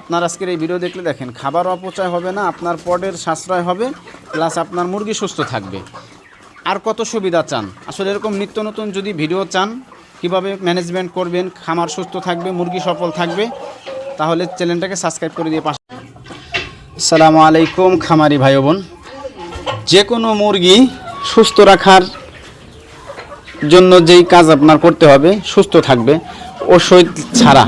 আপনার আজকের এই ভিডিও দেখলে দেখেন, খাবার অপচয় হবে না, আপনার পডের সাশ্রয় হবে প্লাস আপনার মুরগি সুস্থ থাকবে। আর কত সুবিধা চান? আসলে এরকম নিত্য নতুন যদি ভিডিও চান, কীভাবে ম্যানেজমেন্ট করবেন, খামার সুস্থ থাকবে, মুরগি সফল থাকবে, তাহলে চ্যানেলটাকে সাবস্ক্রাইব করে দিয়ে পাশে আসসালামু আলাইকুম, খামারি ভাই বোন। যে কোনো মুরগি সুস্থ রাখার জন্য যেই কাজ আপনার করতে হবে, সুস্থ থাকবে, ওষুধ ছাড়া।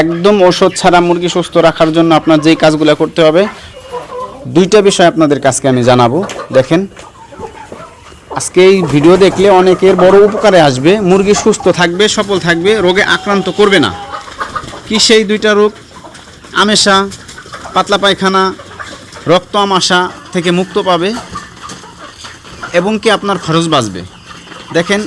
একদম ওষুধ ছাড়া মুরগি সুস্থ রাখার জন্য আপনার যেই কাজগুলো করতে হবে, দুইটা বিষয় আপনাদের কাছকে আমি জানাব। দেখেন, আজকে এই ভিডিও দেখলে অনেকের বড় উপকারে আসবে, মুরগি সুস্থ থাকবে, সফল থাকবে, রোগে আক্রান্ত করবে না। কি সেই দুইটা রোগ? আমেশা, পাতলা পায়খানা, রক্ত আমাশা থেকে মুক্ত পাবে এবং কি আপনার খরচ বাঁচবে। দেখেন,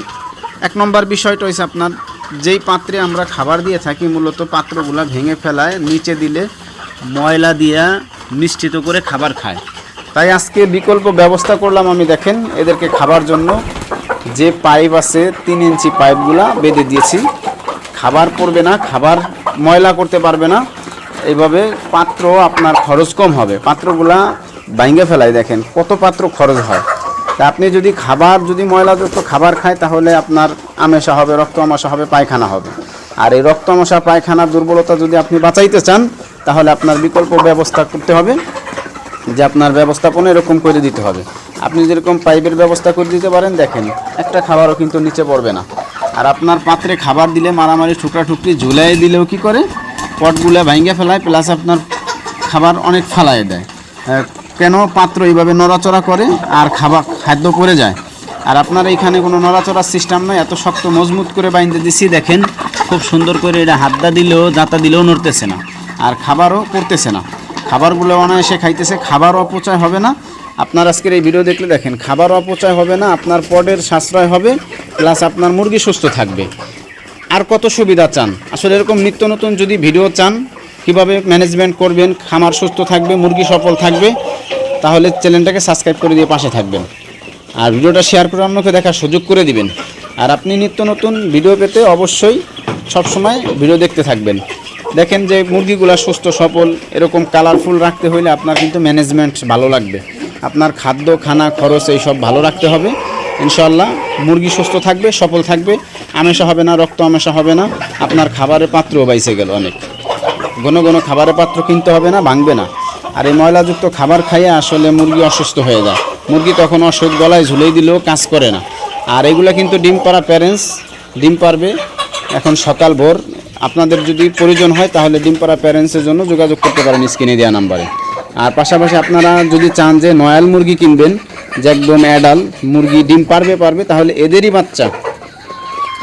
এক নম্বর বিষয়টা হচ্ছে আপনার যেই পাত্রে আমরা খাবার দিয়ে থাকি, মূলত পাত্রগুলো ভেঙে ফেলায়, নিচে দিলে ময়লা দিয়া নিশ্চিত করে খাবার খায়। তাই আজকে বিকল্প ব্যবস্থা করলাম আমি, দেখেন, এদেরকে খাবার জন্য। যে পাইপ আছে, তিন ইঞ্চি পাইপগুলা বেঁধে দিয়েছি। খাবার পড়বে না, খাবার ময়লা করতে পারবে না। এইভাবে পাত্র আপনার খরচ কম হবে। পাত্রগুলা ভাঙ্গে ফেলায়, দেখেন, কত পাত্র খরচ হয়। তা আপনি যদি খাবার, যদি ময়লাযুক্ত খাবার খায়, তাহলে আপনার আমেশা হবে, রক্ত আমাশা হবে, পায়খানা হবে। আর এই রক্ত আমাশা, পায়খানার দুর্বলতা যদি আপনি বাঁচাইতে চান, তাহলে আপনার বিকল্প ব্যবস্থা করতে হবে, যে আপনার ব্যবস্থাপনা এরকম করে দিতে হবে। আপনি যেরকম পাইপের ব্যবস্থা করে দিতে পারেন, দেখেন, একটা খাবারও কিন্তু নিচে পড়বে না। আর আপনার পাত্রে খাবার দিলে, মারামারি টুকরি ঝুলাই দিলেও কি করে? পটগুলো ভাঙ্গে ফেলায় প্লাস আপনার খাবার অনেক ফালায় দেয়। কেন পাত্র এইভাবে নড়াচড়া করে আর খাবার খাদ্য পড়ে যায়? আর আপনার এইখানে কোনো নড়াচড়ার সিস্টেম নয় এত শক্ত মজবুত করে বাইন্দে দিছি, দেখেন, খুব সুন্দর করে এটা হাতটা দিলেও দাঁতা দিলেও নড়তেছে না, আর খাবারও পড়তেছে না। খাবারগুলো অনায়াসে খাইতেছে, খাবার অপচয় হবে না। আপনার আজকের এই ভিডিও দেখলে দেখেন, খাবার অপচয় হবে না, আপনার পডের সাশ্রয় হবে প্লাস আপনার মুরগি সুস্থ থাকবে। আর কত সুবিধা চান? আসলে এরকম নিত্য নতুন যদি ভিডিও চান কীভাবে ম্যানেজমেন্ট করবেন, খামার সুস্থ থাকবে, মুরগি সফল থাকবে, তাহলে চ্যানেলটাকে সাবস্ক্রাইব করে দিয়ে পাশে থাকবেন। আর ভিডিওটা শেয়ার করে অন্যকে দেখার সুযোগ করে দিবেন। আর আপনি নিত্য নতুন ভিডিও পেতে অবশ্যই সবসময় ভিডিও দেখতে থাকবেন। দেখেন যে মুরগিগুলা সুস্থ, সফল, এরকম কালারফুল রাখতে হলে আপনার কিন্তু ম্যানেজমেন্ট ভালো লাগবে। আপনার খাদ্য, খানা, খরচ এই সব ভালো রাখতে হবে। ইনশাল্লাহ মুরগি সুস্থ থাকবে, সফল থাকবে। আমেশা হবে না, রক্ত আমেশা হবে না। আপনার খাবারের পাত্রও বাইসে গেল অনেক। ঘন ঘন খাবারের পাত্র কিনতে হবে না, ভাঙবে না। আর এই ময়লাযুক্ত খাবার খাইয়ে আসলে মুরগি অসুস্থ হয়ে যায়। মুরগি তখন অসুখ গলায় ঝুলেই দিলেও কাজ করে না। আর এগুলো কিন্তু ডিম পাড়া প্যারেন্টস ডিম পারবে এখন সকাল ভোর, আপনাদের যদি প্রয়োজন হয় তাহলে ডিম পাড়া প্যারেন্টসের জন্য যোগাযোগ করতে পারেন স্ক্রিনে দেওয়া নাম্বারে। আর পাশাপাশি আপনারা যদি চান যে নয়াল মুরগি কিনবেন, যে একদম অ্যাডাল মুরগি ডিম পারবে পারবে তাহলে এদেরই বাচ্চা।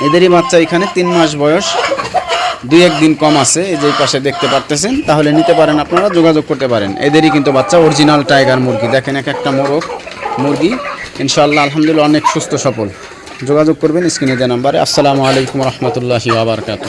এদেরই বাচ্চা এখানে তিন মাস বয়স। দুই একদিন কম আছে, এই যে পাশে দেখতে পারতেছেন। তাহলে নিতে পারেন আপনারা, যোগাযোগ করতে পারেন। এদেরই কিন্তু বাচ্চা অরিজিনাল টাইগার মুরগি। দেখেন এক একটা মোরগ, মুরগি। ইনশাল্লাহ আলহামদুলিল্লাহ, অনেক সুস্থ, সফল। যোগাযোগ করবেন স্ক্রিনে দেওয়া নাম্বারে। আসসালামু আলাইকুম রহমতুল্লাহি আবরকাত